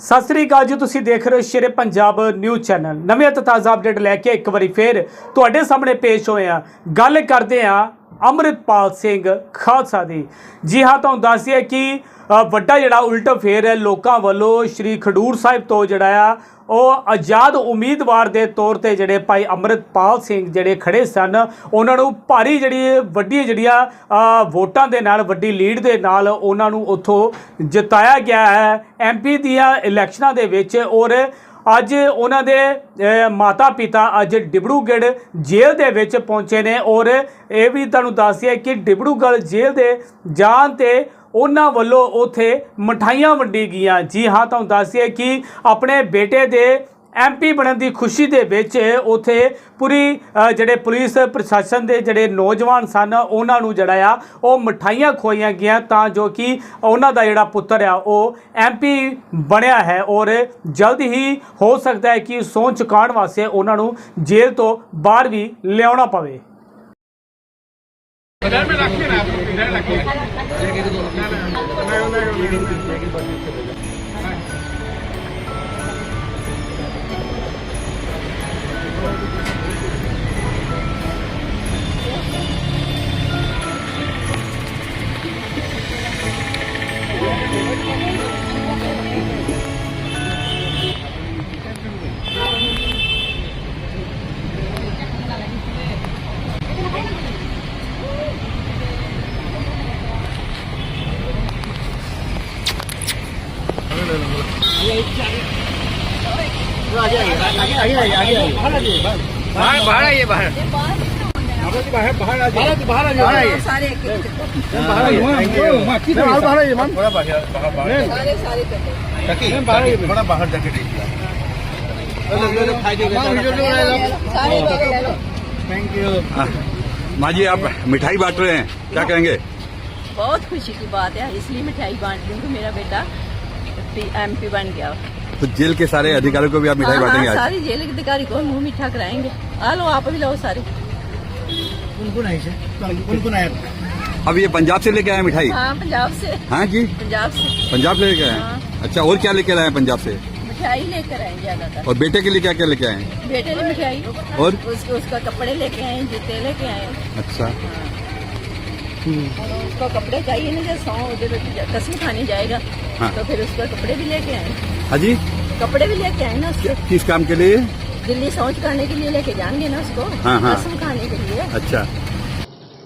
ਸਤਿ ਸ੍ਰੀ ਅਕਾਲ ਜੀ, ਤੁਸੀਂ ਦੇਖ ਰਹੇ ਹੋ ਸ਼ੇਰੇ ਪੰਜਾਬ ਨਿਊਜ਼ ਚੈਨਲ। ਨਵੇਂ ਅਤੇ ਤਾਜ਼ਾ ਅਪਡੇਟ ਲੈ ਕੇ ਇੱਕ ਵਾਰੀ ਫੇਰ ਤੁਹਾਡੇ ਸਾਹਮਣੇ ਪੇਸ਼ ਹੋਏ ਆ ਗੱਲ ਕਰਦੇ ਆ ਅੰਮ੍ਰਿਤਪਾਲ ਸਿੰਘ ਖਾਲਸਾ ਦੀ। ਜੀ ਹਾਂ, ਤੁਹਾਨੂੰ ਦੱਸਿਆ ਕਿ ਵੱਡਾ ਜਿਹੜਾ ਉਲਟ ਫੇਰ ਹੈ ਲੋਕਾਂ ਵੱਲੋਂ ਸ਼੍ਰੀ ਖਡੂਰ ਸਾਹਿਬ ਤੋਂ ਜਿਹੜਾ ਆ, ਉਹ ਆਜ਼ਾਦ ਉਮੀਦਵਾਰ ਦੇ ਤੌਰ ਤੇ ਜਿਹੜੇ ਭਾਈ ਅੰਮ੍ਰਿਤਪਾਲ ਸਿੰਘ ਜਿਹੜੇ ਖੜੇ ਸਨ, ਉਹਨਾਂ ਨੂੰ ਭਾਰੀ ਜਿਹੜੀ ਵੱਡੀ ਜਿਹੜੀਆਂ ਵੋਟਾਂ ਦੇ ਨਾਲ, ਵੱਡੀ ਲੀਡ ਦੇ ਨਾਲ ਉਹਨਾਂ ਨੂੰ ਉੱਥੋਂ ਜਿਤਾਇਆ ਗਿਆ ਹੈ। ਐਮਪੀ ਦੀਆਂ ਇਲੈਕਸ਼ਨਾਂ ਦੇ ਵਿੱਚ ਔਰ ਅੱਜ ਉਹਨਾਂ ਦੇ ਮਾਤਾ ਪਿਤਾ ਅੱਜ ਡਿਬੜੂਗੜ ਜੇਲ੍ਹ ਦੇ ਵਿੱਚ ਪਹੁੰਚੇ ਨੇ ਔਰ ਇਹ ਵੀ ਤੁਹਾਨੂੰ ਦੱਸ ਦਈਏ ਕਿ ਡਿਬੜੂਗੜ ਜੇਲ੍ਹ ਦੇ ਜਾਣ ਤੇ ਉਹਨਾਂ ਵੱਲੋਂ ਉਥੇ ਮਠਾਈਆਂ ਵੰਡੀ ਗਈਆਂ। ਜੀ ਹਾਂ, ਤੁਹਾਨੂੰ ਦੱਸ ਦਈਏ ਕਿ ਆਪਣੇ ਬੇਟੇ ਦੇ ਐਮਪੀ ਬਣਨ ਦੀ ਖੁਸ਼ੀ ਦੇ ਵਿੱਚ ਉਥੇ ਪੂਰੀ ਜਿਹੜੇ ਪੁਲਿਸ ਪ੍ਰਸ਼ਾਸਨ ਦੇ ਜਿਹੜੇ ਨੌਜਵਾਨ ਸਨ, ਉਹਨਾਂ ਨੂੰ ਜਿਹੜਾ ਆ, ਉਹ ਮਠਾਈਆਂ ਖਵਾਈਆਂ ਗਈਆਂ ਤਾਂ ਜੋ ਕਿ ਉਹਨਾਂ ਦਾ ਜਿਹੜਾ ਪੁੱਤਰ ਆ, ਉਹ ਐਮਪੀ ਬਣਿਆ ਹੈ ਔਰ ਜਲਦ ਹੀ ਹੋ ਸਕਦਾ ਹੈ ਕਿ ਸਹੁੰ ਚੁਕਾਉਣ ਵਾਸਤੇ ਉਹਨਾਂ ਨੂੰ ਜੇਲ੍ਹ ਤੋਂ ਬਾਹਰ ਵੀ ਲਿਆਉਣਾ ਪਵੇ। बाहर बाहर आइए बाहर बाहर बाहर आइए बाहर बाहर बाहर बाहर बाहर माँ जी आप मिठाई बांट रहे हैं, क्या कहेंगे? बहुत खुशी की बात है, इसलिए मिठाई बांट रही हूँ मेरा बेटा। एमपी बन गया। तो जेल के सारे अधिकारियों को भी आप मिठाई हाँ, बांटेंगे हाँ, सारी जेल के अधिकारी को मुँह मीठा कराएँगे। आ लो आप भी लो सारे। अब ये पंजाब से लेके आए मिठाई? हाँ पंजाब से। हाँ जी। पंजाब से। पंजाब से लेके आए हाँ। अच्छा और क्या लेके आए पंजाब से? मिठाई लेकर आए ज़्यादातर। और बेटे के लिए क्या क्या लेके आए बेटे ने मिठाई। और? उसके उसका कपड़े लेके आए जूते लेके आए अच्छा। और उसको कपड़े चाहिए ना जब सौ उधर कसम खाने जाएगा हाँ। तो फिर उसको कपड़े भी लेके आए। हाँ जी। कपड़े भी लेके आए ना उसको। किस काम के लिए? दिल्ली सोच खाने के लिए लेके जाएँगे ना उसको हाँ, हाँ। कसम खाने के लिए। अच्छा।